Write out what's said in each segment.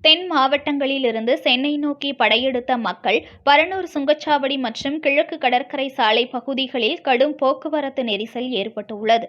தென் மாவட்டங்களில் இருந்து சென்னை நோக்கி படையெடுத்த மக்கள் பரனூர் சுங்கச்சாவடி மற்றும் கிழக்கு கடற்கரை சாலை பகுதிகளில் கடும் போக்குவரத்து நெரிசல் ஏற்பட்டுள்ளது.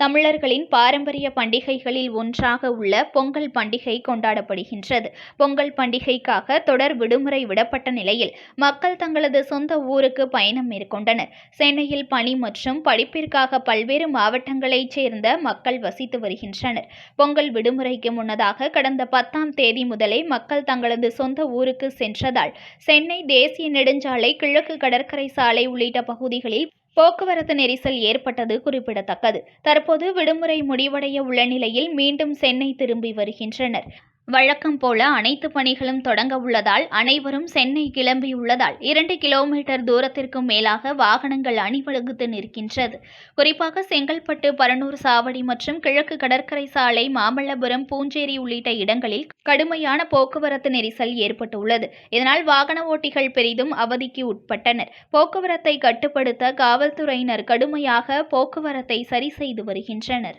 தமிழர்களின் பாரம்பரிய பண்டிகைகளில் ஒன்றாக உள்ள பொங்கல் பண்டிகை கொண்டாடப்படுகின்றது. பொங்கல் பண்டிகைக்காக தொடர் விடுமுறை விடப்பட்ட நிலையில் மக்கள் தங்களது சொந்த ஊருக்கு பயணம் மேற்கொண்டனர். சென்னையில் பணி மற்றும் படிப்பிற்காக பல்வேறு மாவட்டங்களைச் சேர்ந்த மக்கள் வசித்து வருகின்றனர். பொங்கல் விடுமுறைக்கு முன்னதாக கடந்த பத்தாம் தேதி முதலே மக்கள் தங்களது சொந்த ஊருக்கு சென்றதால் சென்னை தேசிய நெடுஞ்சாலை கிழக்கு கடற்கரை சாலை உள்ளிட்ட பகுதிகளில் போக்குவரத்து நெரிசல் ஏற்பட்டது குறிப்பிடத்தக்கது. தற்போது விடுமுறை முடிவடைய உள்ள நிலையில் மீண்டும் சென்னை திரும்பி வருகின்றனர். வழக்கம் போல அனைத்து பணிகளும் தொடங்க உள்ளதால் அனைவரும் சென்னை கிளம்பியுள்ளதால் இரண்டு கிலோமீட்டர் தூரத்திற்கும் மேலாக வாகனங்கள் அணிவழுகுத்து நிற்கின்றது. குறிப்பாக செங்கல்பட்டு பரனூர் சாவடி மற்றும் கிழக்கு கடற்கரை சாலை மாமல்லபுரம் பூஞ்சேரி உள்ளிட்ட இடங்களில் கடுமையான போக்குவரத்து நெரிசல் ஏற்பட்டுள்ளது. இதனால் வாகன ஓட்டிகள் பெரிதும் அவதிக்கு உட்பட்டனர். போக்குவரத்தை கட்டுப்படுத்த காவல்துறையினர் கடுமையாக போக்குவரத்தை சரி செய்து வருகின்றனர்.